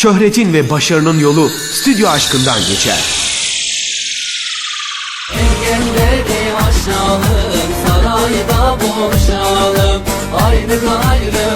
şöhretin ve başarının yolu stüdyo aşkından geçer. Sarayda buluşalım Ayrı gayrı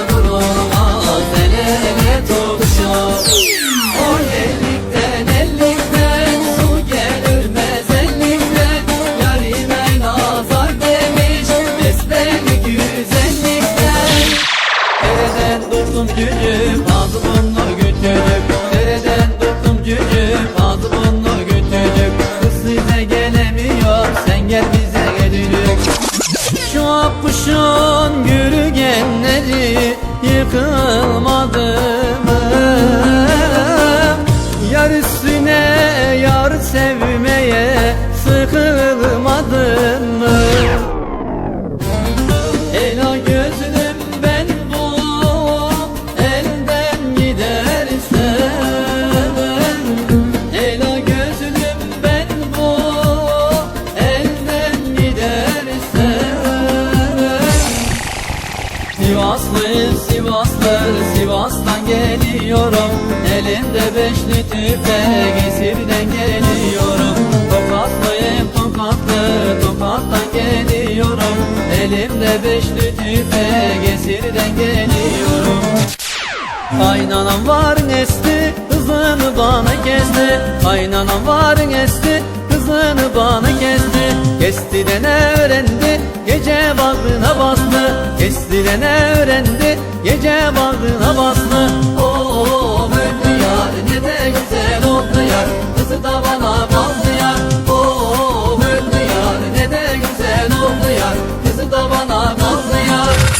Yıkılmadı Sivaslıyım Sivaslı Sivas'tan geliyorum. Elimde beşli tüfek esirden geliyorum. Tokatlıyım tokatlı Tokattan geliyorum. Elimde beşli tüfek esirden geliyorum. Kaynanam var nesli Kızını bana kesti Kaynanam var nesli Kızını bana kesti Kesti de ne öğrendi Gece bağrına bastı Kesti de ne öğrendi Gece bağrına bastı Oo öldü yar Ne de güzel oldu yar Kızı da bana baldı yar Oo öldü yar Ne de güzel oldu yar Kızı da bana baldı yar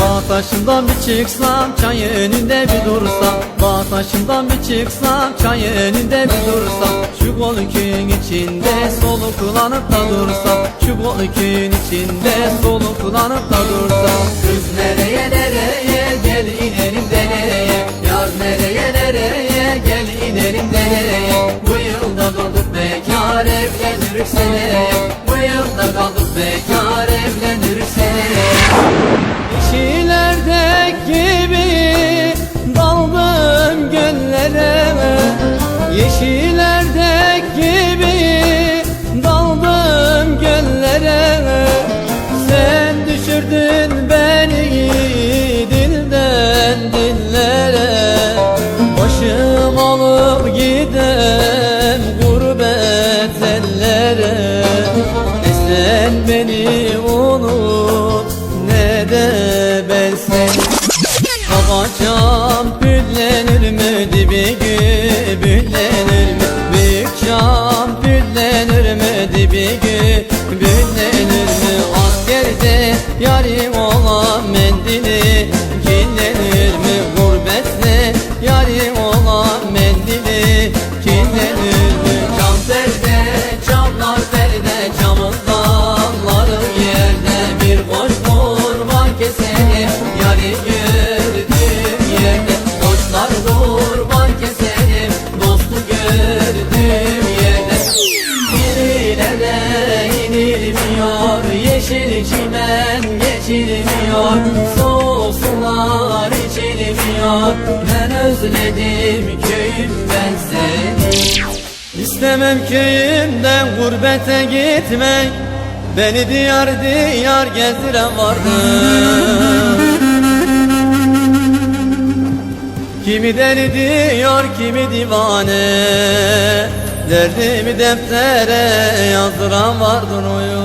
Bağ taşından bir çıksam çay önünde bir dursam. Bağ taşından bir çıksam çay önünde bir dursam. Şu golükün içinde soluklanıp da dursam. Şu golükün içinde soluklanıp da dursam Kız nereye nereye? Gel inelim de nereye? Yar nereye nereye? Gel inelim de nereye? Bu yılda kaldık bekar evleniriz seneye. Bu yılda kaldık bekar evleniriz beni unut ne de ben seni. Babacan püllenir mi dibi büyüklenir mi? Büyük cam püllenir mi dibi büyüklenir mi? Askerde yarim olan mendili Kinlenir mi? Gurbette yarim olan mendili Kinlenir yeşil çimen geçilmiyor Soğuk sular içilmiyor Ben özledim köyüm ben seni İstemem köyümden gurbete gitmek. Beni diyar diyar gezdiren vardı. Kimi deli diyor kimi divane. Derdimi deftere yazdıran vardır oyun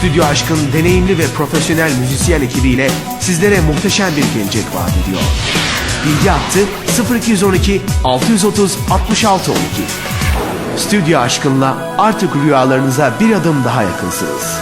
Stüdyo Aşk'ın deneyimli ve profesyonel müzisyen ekibiyle sizlere muhteşem bir gelecek vaat ediyor. Bilgi hattı 0212 630 66 12. Stüdyo Aşk'ınla artık rüyalarınıza bir adım daha yakınsınız.